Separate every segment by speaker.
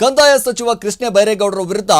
Speaker 1: ಕಂದಾಯ ಸಚಿವ ಕೃಷ್ಣ ಬೈರೇಗೌಡರ ವಿರುದ್ಧ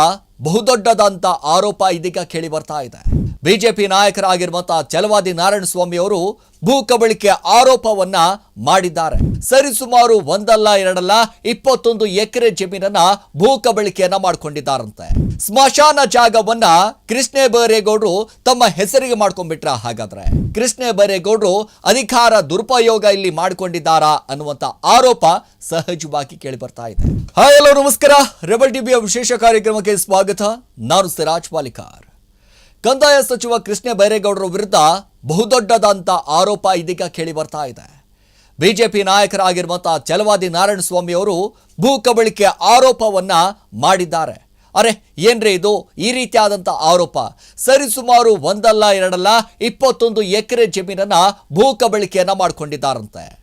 Speaker 1: ಬಹುದೊಡ್ಡದಂತ ಆರೋಪ ಇದೀಗ ಕೇಳಿ ಬರ್ತಾ ಇದೆ. ಬಿಜೆಪಿ ನಾಯಕರಾಗಿರುವಂತಹ ಚಲವಾದಿ ನಾರಾಯಣ ಸ್ವಾಮಿ ಅವರು ಭೂ ಕಬಳಿಕೆ ಆರೋಪವನ್ನ ಮಾಡಿದ್ದಾರೆ. ಸರಿಸುಮಾರು ಒಂದಲ್ಲ, ಎರಡಲ್ಲ, ಇಪ್ಪತ್ತೊಂದು ಎಕರೆ ಜಮೀನನ್ನ ಭೂ ಕಬಳಿಕೆಯನ್ನ ಮಾಡಿಕೊಂಡಿದ್ದಾರಂತೆ. ಸ್ಮಶಾನ ಜಾಗವನ್ನ ಕೃಷ್ಣ ಬೈರೇಗೌಡರು ತಮ್ಮ ಹೆಸರಿಗೆ ಮಾಡ್ಕೊಂಡ್ಬಿಟ್ರ ಹಾಗಾದ್ರೆ? ಕೃಷ್ಣ ಬೈರೇಗೌಡರು ಅಧಿಕಾರ ದುರುಪಯೋಗ ಇಲ್ಲಿ ಮಾಡಿಕೊಂಡಿದ್ದಾರ ಅನ್ನುವಂತ ಆರೋಪ ಸಹಜವಾಗಿ ಕೇಳಿ ಬರ್ತಾ ಇದೆ. ಹಾಯ್ ಹಲೋ ನಮಸ್ಕಾರ. ರೆಬಲ್ ಟಿವಿಯ ವಿಶೇಷ ಕಾರ್ಯಕ್ರಮಕ್ಕೆ ಸ್ವಾಗತ. ನಾನು ಸಿರಾಜ್ ಪಾಲಿಕಾರ್. ಕಂದಾಯ ಸಚಿವ ಕೃಷ್ಣ ಬೈರೇಗೌಡರ ವಿರುದ್ಧ ಬಹುದೊಡ್ಡದಂತ ಆರೋಪ ಇದೀಗ ಕೇಳಿ ಬರ್ತಾ ಇದೆ. ಬಿಜೆಪಿ ನಾಯಕರಾಗಿರುವಂತಹ ಚಲವಾದಿ ನಾರಾಯಣ ಸ್ವಾಮಿ ಅವರು ಭೂ ಕಬಳಿಕೆ ಆರೋಪವನ್ನ ಮಾಡಿದ್ದಾರೆ. ಅರೆ, ಏನ್ರಿ ಇದು? ಈ ರೀತಿಯಾದಂಥ ಆರೋಪ. ಸರಿಸುಮಾರು ಒಂದಲ್ಲ, ಎರಡಲ್ಲ, ಇಪ್ಪತ್ತೊಂದು ಎಕರೆ ಜಮೀನನ್ನ ಭೂ ಕಬಳಿಕೆಯನ್ನ ಮಾಡ್ಕೊಂಡಿದ್ದಾರಂತೆ.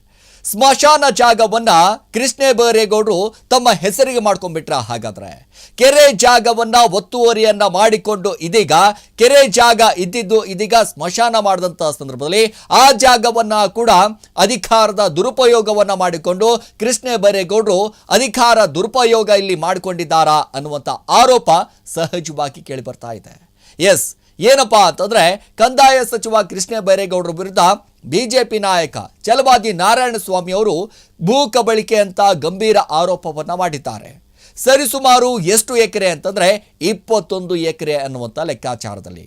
Speaker 1: ಸ್ಮಶಾನ ಜಾಗವನ್ನ ಕೃಷ್ಣ ಬೈರೇಗೌಡರು ತಮ್ಮ ಹೆಸರಿಗೆ ಮಾಡ್ಕೊಂಡ್ಬಿಟ್ರ ಹಾಗಾದ್ರೆ. ಕೆರೆ ಜಾಗವನ್ನ ಒತ್ತುವರಿಯನ್ನ ಮಾಡಿಕೊಂಡು ಇದೀಗ, ಕೆರೆ ಜಾಗ ಇದ್ದಿದ್ದು ಇದೀಗ ಸ್ಮಶಾನ ಮಾಡಿದಂತ ಸಂದರ್ಭದಲ್ಲಿ ಆ ಜಾಗವನ್ನ ಕೂಡ ಅಧಿಕಾರದ ದುರುಪಯೋಗವನ್ನ ಮಾಡಿಕೊಂಡು ಕೃಷ್ಣ ಬೈರೇಗೌಡರು ಅಧಿಕಾರ ದುರುಪಯೋಗ ಇಲ್ಲಿ ಮಾಡಿಕೊಂಡಿದ್ದಾರಾ ಅನ್ನುವಂಥ ಆರೋಪ ಸಹಜವಾಗಿ ಕೇಳಿ ಬರ್ತಾ ಇದೆ. ಎಸ್ ಏನಪ್ಪಾ ಅಂತಂದ್ರೆ ಕಂದಾಯ ಸಚಿವ ಕೃಷ್ಣ ಬೈರೇಗೌಡರ ವಿರುದ್ಧ ಬಿಜೆಪಿ ನಾಯಕ ಚಲವಾದಿ ನಾರಾಯಣ ಸ್ವಾಮಿ ಅವರು ಭೂ ಕಬಳಿಕೆ ಅಂತ ಗಂಭೀರ ಆರೋಪವನ್ನ ಮಾಡಿದ್ದಾರೆ. ಸರಿಸುಮಾರು ಎಷ್ಟು ಎಕರೆ ಅಂತಂದ್ರೆ ಇಪ್ಪತ್ತೊಂದು ಎಕರೆ ಅನ್ನುವಂಥ ಲೆಕ್ಕಾಚಾರದಲ್ಲಿ.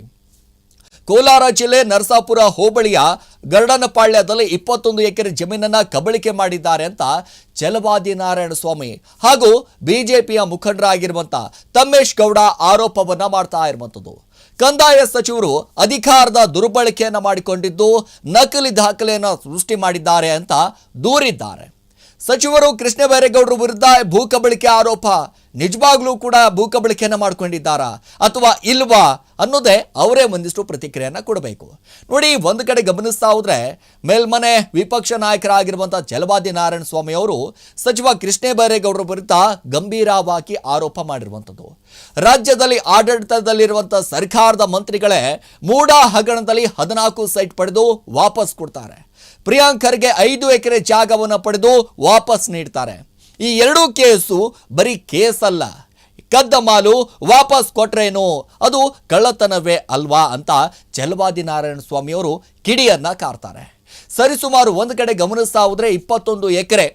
Speaker 1: ಕೋಲಾರ ಜಿಲ್ಲೆ ನರಸಾಪುರ ಹೋಬಳಿಯ ಗರ್ಡನಪಾಳ್ಯದಲ್ಲಿ ಇಪ್ಪತ್ತೊಂದು ಎಕರೆ ಜಮೀನನ್ನ ಕಬಳಿಕೆ ಮಾಡಿದ್ದಾರೆ ಅಂತ ಚಲವಾದಿ ನಾರಾಯಣ ಸ್ವಾಮಿ ಹಾಗೂ ಬಿಜೆಪಿಯ ಮುಖಂಡರಾಗಿರುವಂಥ ತಮ್ಮೇಶ್ ಗೌಡ ಆರೋಪವನ್ನ ಮಾಡ್ತಾ ಇರುವಂಥದ್ದು ಕಂದಾಯ ಸಚಿವರು ಅಧಿಕಾರದ ದುರ್ಬಳಕೆಯನ್ನು ಮಾಡಿಕೊಂಡಿದ್ದು, ನಕಲಿ ದಾಖಲೆಯನ್ನು ಸೃಷ್ಟಿ ಮಾಡಿದ್ದಾರೆ ಅಂತ ದೂರಿದ್ದಾರೆ. ಸಚಿವರು ಕೃಷ್ಣ ಬೈರೇಗೌಡರ ವಿರುದ್ಧ ಭೂಕಬಳಿಕೆ ಆರೋಪ, ನಿಜವಾಗ್ಲೂ ಕೂಡ ಭೂ ಕಬಳಿಕೆಯನ್ನು ಮಾಡ್ಕೊಂಡಿದ್ದಾರಾ ಅಥವಾ ಇಲ್ವಾ ಅನ್ನೋದೇ ಅವರೇ ಒಂದಿಷ್ಟು ಪ್ರತಿಕ್ರಿಯೆಯನ್ನು ಕೊಡಬೇಕು. ನೋಡಿ, ಒಂದು ಕಡೆ ಗಮನಿಸ್ತಾ ಹೋದ್ರೆ ಮೇಲ್ಮನೆ ವಿಪಕ್ಷ ನಾಯಕರಾಗಿರುವಂಥ ಜಲವಾದಿ ನಾರಾಯಣ ಸ್ವಾಮಿ ಅವರು ಸಚಿವ ಕೃಷ್ಣ ಬೈರೇಗೌಡರ ವಿರುದ್ಧ ಗಂಭೀರವಾಗಿ ಆರೋಪ ಮಾಡಿರುವಂಥದ್ದು. ರಾಜ್ಯದಲ್ಲಿ ಆಡಳಿತದಲ್ಲಿರುವಂತಹ ಸರ್ಕಾರದ ಮಂತ್ರಿಗಳೇ ಮೂಡ ಹಗರಣದಲ್ಲಿ ಹದಿನಾಲ್ಕು ಸೈಟ್ ಪಡೆದು ವಾಪಸ್ ಕೊಡ್ತಾರೆ. ಪ್ರಿಯಾಂಕ್ ಖರ್ಗೆ ಐದು ಎಕರೆ ಜಾಗವನ್ನು ಪಡೆದು ವಾಪಸ್ ನೀಡ್ತಾರೆ. ಈ ಎರಡೂ ಕೇಸು ಬರೀ ಕೇಸ್ ಅಲ್ಲ ಕದ್ದ ಮಾಲು ವಾಪಸ್ ಕೊಟ್ರೇನು? ಅದು ಕಳ್ಳತನವೇ ಅಲ್ವಾ ಅಂತ ಚಲವಾದಿ ನಾರಾಯಣ ಸ್ವಾಮಿಯವರು ಕಿಡಿಯನ್ನ ಕಾರ್ತಾರೆ. ಸರಿಸುಮಾರು ಒಂದು ಕಡೆ ಗಮನಿಸ್ತಾ ಹೋದ್ರೆ ಇಪ್ಪತ್ತೊಂದು ಎಕರೆ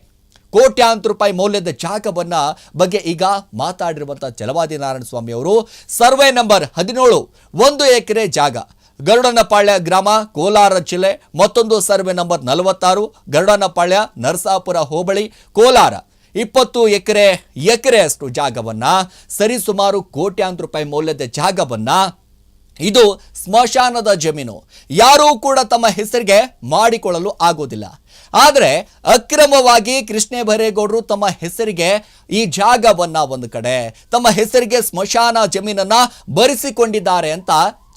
Speaker 1: ಕೋಟ್ಯಾಂತರ ರೂಪಾಯಿ ಮೌಲ್ಯದ ಜಾಗವನ್ನ ಬಗ್ಗೆ ಈಗ ಮಾತಾಡಿರುವಂತಹ ಚಲವಾದಿ ನಾರಾಯಣ ಸ್ವಾಮಿ ಅವರು. ಸರ್ವೆ ನಂಬರ್ ಹದಿನೇಳು, ಒಂದು ಎಕರೆ ಜಾಗ. ಗರುಡನಪಾಳ್ಯ ಗ್ರಾಮ, ಕೋಲಾರ ಜಿಲ್ಲೆ. ಮತ್ತೊಂದು ಸರ್ವೆ ನಂಬರ್ ನಲವತ್ತಾರು, ಗರುಡನಪಾಳ್ಯ, ನರಸಾಪುರ ಹೋಬಳಿ, ಕೋಲಾರ. ಇಪ್ಪತ್ತು ಎಕರೆ, ಎಕರೆಯಷ್ಟು ಜಾಗವನ್ನು, ಸರಿಸುಮಾರು ಕೋಟ್ಯಾಂತರ ರೂಪಾಯಿ ಮೌಲ್ಯದ ಜಾಗವನ್ನು, ಇದು ಸ್ಮಶಾನದ ಜಮೀನು. ಯಾರೂ ಕೂಡ ತಮ್ಮ ಹೆಸರಿಗೆ ಮಾಡಿಕೊಳ್ಳಲು ಆಗೋದಿಲ್ಲ. ಆದರೆ ಅಕ್ರಮವಾಗಿ ಕೃಷ್ಣ ಬೈರೇಗೌಡರು ತಮ್ಮ ಹೆಸರಿಗೆ ಈ ಜಾಗವನ್ನ ಒಂದು ಕಡೆ, ತಮ್ಮ ಹೆಸರಿಗೆ ಸ್ಮಶಾನ ಜಮೀನನ್ನ ಬರೆಸಿಕೊಂಡಿದ್ದಾರೆ ಅಂತ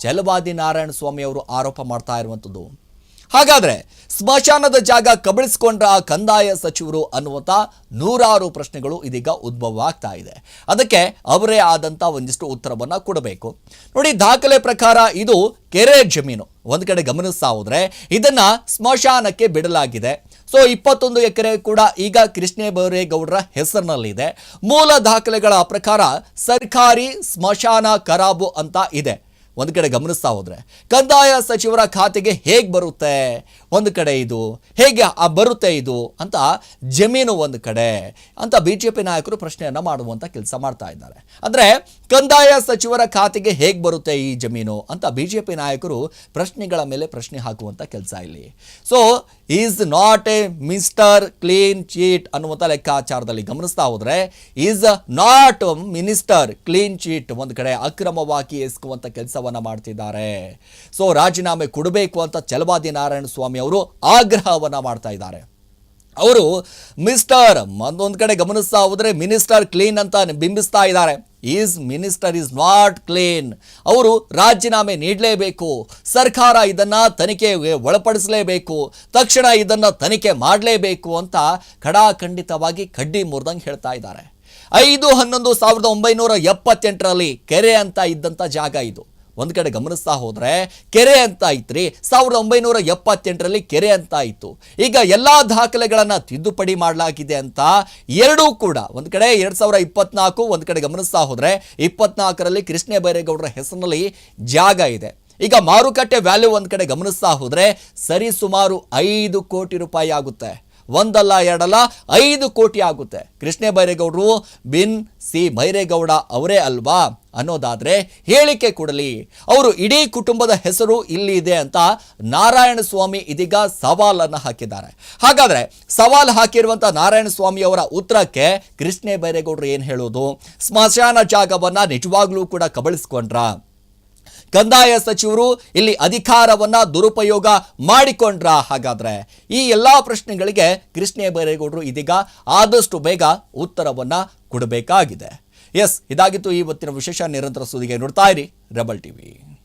Speaker 1: ಚಲವಾದಿ ನಾರಾಯಣ ಸ್ವಾಮಿ ಅವರು ಆರೋಪ ಮಾಡ್ತಾ ಇರುವಂಥದ್ದು ಹಾಗಾದ್ರೆ ಸ್ಮಶಾನದ ಜಾಗ ಕಬಳಿಸಿಕೊಂಡ್ರ ಕಂದಾಯ ಸಚಿವರು ಅನ್ನುವಂಥ ನೂರಾರು ಪ್ರಶ್ನೆಗಳು ಇದೀಗ ಉದ್ಭವ ಆಗ್ತಾ ಇದೆ. ಅದಕ್ಕೆ ಅವರೇ ಆದಂಥ ಒಂದಿಷ್ಟು ಉತ್ತರವನ್ನು ಕೊಡಬೇಕು. ನೋಡಿ, ದಾಖಲೆ ಪ್ರಕಾರ ಇದು ಕೆರೆ ಜಮೀನು. ಒಂದು ಕಡೆ ಗಮನಿಸ್ತಾ ಹೋದರೆ ಇದನ್ನು ಸ್ಮಶಾನಕ್ಕೆ ಬಿಡಲಾಗಿದೆ. ಸೊ ಇಪ್ಪತ್ತೊಂದು ಎಕರೆ ಕೂಡ ಈಗ ಕೃಷ್ಣೇ ಬೈರೇಗೌಡರ ಹೆಸರಿನಲ್ಲಿದೆ. ಮೂಲ ದಾಖಲೆಗಳ ಪ್ರಕಾರ ಸರ್ಕಾರಿ ಸ್ಮಶಾನ ಖರಾಬು ಅಂತ ಇದೆ. ಒಂದು ಕಡೆ ಗಮನಿಸ್ತಾ ಹೋದ್ರೆ, ಕಂದಾಯ ಸಚಿವರ ಖಾತೆಗೆ ಹೇಗೆ ಬರುತ್ತೆ? ಒಂದು ಕಡೆ ಇದು, ಹೇಗೆ ಬರುತ್ತೆ ಇದು ಅಂತ ಜಮೀನು ಒಂದು ಕಡೆ ಅಂತ ಬಿ ಜೆ ಪಿ ನಾಯಕರು ಪ್ರಶ್ನೆಯನ್ನು ಮಾಡುವಂತ ಕೆಲಸ ಮಾಡ್ತಾ ಇದ್ದಾರೆ. ಅಂದ್ರೆ ಕಂದಾಯ ಸಚಿವರ ಖಾತೆಗೆ ಹೇಗೆ ಬರುತ್ತೆ ಈ ಜಮೀನು ಅಂತ ಬಿ ಜೆ ನಾಯಕರು ಪ್ರಶ್ನೆಗಳ ಮೇಲೆ ಪ್ರಶ್ನೆ ಹಾಕುವಂಥ ಕೆಲಸ ಇಲ್ಲಿ. So is not a minister clean cheat ಅನ್ನುವಂಥ ಲೆಕ್ಕಾಚಾರದಲ್ಲಿ ಗಮನಿಸ್ತಾ ಹೋದರೆ is not minister clean cheat ಒಂದು ಕಡೆ ಅಕ್ರಮವಾಗಿ ಎಸ್ಕುವಂಥ ಕೆಲಸವನ್ನು ಮಾಡ್ತಿದ್ದಾರೆ. ಸೊ ರಾಜೀನಾಮೆ ಕೊಡಬೇಕು ಅಂತ ಚಲವಾದಿ ನಾರಾಯಣ ಸ್ವಾಮಿ ಅವರು ಆಗ್ರಹವನ್ನು ಮಾಡ್ತಾ ಇದ್ದಾರೆ. ಅವರು ಮಿಸ್ಟರ್ ಒಂದೊಂದು ಕಡೆ ಗಮನಿಸ್ತಾ ಹೋದರೆ ಮಿನಿಸ್ಟರ್ ಕ್ಲೀನ್ ಅಂತ ಬಿಂಬಿಸ್ತಾ ಇದ್ದಾರೆ. Is minister is not clean. ಅವರು ರಾಜೀನಾಮೆ ನೀಡಲೇಬೇಕು. ಸರ್ಕಾರ ಇದನ್ನು ತನಿಖೆಗೆ ಒಳಪಡಿಸಲೇಬೇಕು. ತಕ್ಷಣ ಇದನ್ನು ತನಿಖೆ ಮಾಡಲೇಬೇಕು ಅಂತ ಖಡಾಖಂಡಿತವಾಗಿ ಕಡ್ಡಿ ಮುರಿದಂಗೆ ಹೇಳ್ತಾ ಇದ್ದಾರೆ. ಐದು ಹನ್ನೊಂದು ಸಾವಿರದ ಒಂಬೈನೂರ ಎಪ್ಪತ್ತೆಂಟರಲ್ಲಿ ಕೆರೆ ಅಂತ ಇದ್ದಂಥ ಜಾಗ ಇದು. ಒಂದ್ ಕಡೆ ಗಮನಿಸ್ತಾ ಹೋದರೆ ಕೆರೆ ಅಂತ ಐತ್ರಿ. ಸಾವಿರದ ಒಂಬೈನೂರ ಎಪ್ಪತ್ತೆಂಟರಲ್ಲಿ ಕೆರೆ ಅಂತ ಇತ್ತು ಈಗ ಎಲ್ಲ ದಾಖಲೆಗಳನ್ನು ತಿದ್ದುಪಡಿ ಮಾಡಲಾಗಿದೆ ಅಂತ ಎರಡೂ ಕೂಡ ಒಂದು ಕಡೆ ಎರಡು ಸಾವಿರ ಇಪ್ಪತ್ನಾಲ್ಕು ಒಂದು ಕಡೆ ಗಮನಿಸ್ತಾ ಹೋದರೆ ಇಪ್ಪತ್ನಾಲ್ಕರಲ್ಲಿ ಕೃಷ್ಣ ಬೈರೇಗೌಡರ ಹೆಸರಿನಲ್ಲಿ ಜಾಗ ಇದೆ. ಈಗ ಮಾರುಕಟ್ಟೆ ವ್ಯಾಲ್ಯೂ ಒಂದು ಕಡೆ ಗಮನಿಸ್ತಾ ಹೋದರೆ ಸರಿಸುಮಾರು ಐದು ಕೋಟಿ ರೂಪಾಯಿ ಆಗುತ್ತೆ. ಒಂದಲ್ಲ ಎರಡಲ್ಲ ಐದು ಕೋಟಿ ಆಗುತ್ತೆ. ಕೃಷ್ಣ ಬೈರೇಗೌಡರು ಬಿನ್ ಸಿ ಬೈರೇಗೌಡ ಅವರೇ ಅಲ್ವಾ ಅನ್ನೋದಾದರೆ ಹೇಳಿಕೆ ಕೊಡಲಿ. ಅವರು ಇಡೀ ಕುಟುಂಬದ ಹೆಸರು ಇಲ್ಲಿ ಇದೆ ಅಂತ ನಾರಾಯಣ ಸ್ವಾಮಿ ಇದೀಗ ಸವಾಲನ್ನು ಹಾಕಿದ್ದಾರೆ. ಹಾಗಾದರೆ ಸವಾಲು ಹಾಕಿರುವಂಥ ನಾರಾಯಣ ಸ್ವಾಮಿ ಅವರ ಉತ್ತರಕ್ಕೆ ಕೃಷ್ಣ ಬೈರೇಗೌಡರು ಏನು ಹೇಳೋದು? ಸ್ಮಶಾನ ಜಾಗವನ್ನು ನಿಜವಾಗ್ಲೂ ಕೂಡ ಕಬಳಿಸ್ಕೊಂಡ್ರ? ಕಂದಾಯ ಸಚಿವರು ಇಲ್ಲಿ ಅಧಿಕಾರವನ್ನ ದುರುಪಯೋಗ ಮಾಡಿಕೊಂಡ್ರ ಹಾಗಾದ್ರೆ? ಈ ಎಲ್ಲಾ ಪ್ರಶ್ನೆಗಳಿಗೆ ಕೃಷ್ಣ ಬೈರೇಗೌಡರು ಇದೀಗ ಆದಷ್ಟು ಬೇಗ ಉತ್ತರವನ್ನ ಕೊಡಬೇಕಾಗಿದೆ. ಎಸ್, ಇದಾಗಿತ್ತು ಇವತ್ತಿನ ವಿಶೇಷ ನಿರಂತರ ಸುದ್ದಿಗೆ ನೋಡ್ತಾ ಇರಿ, ರೆಬಲ್ ಟಿವಿ.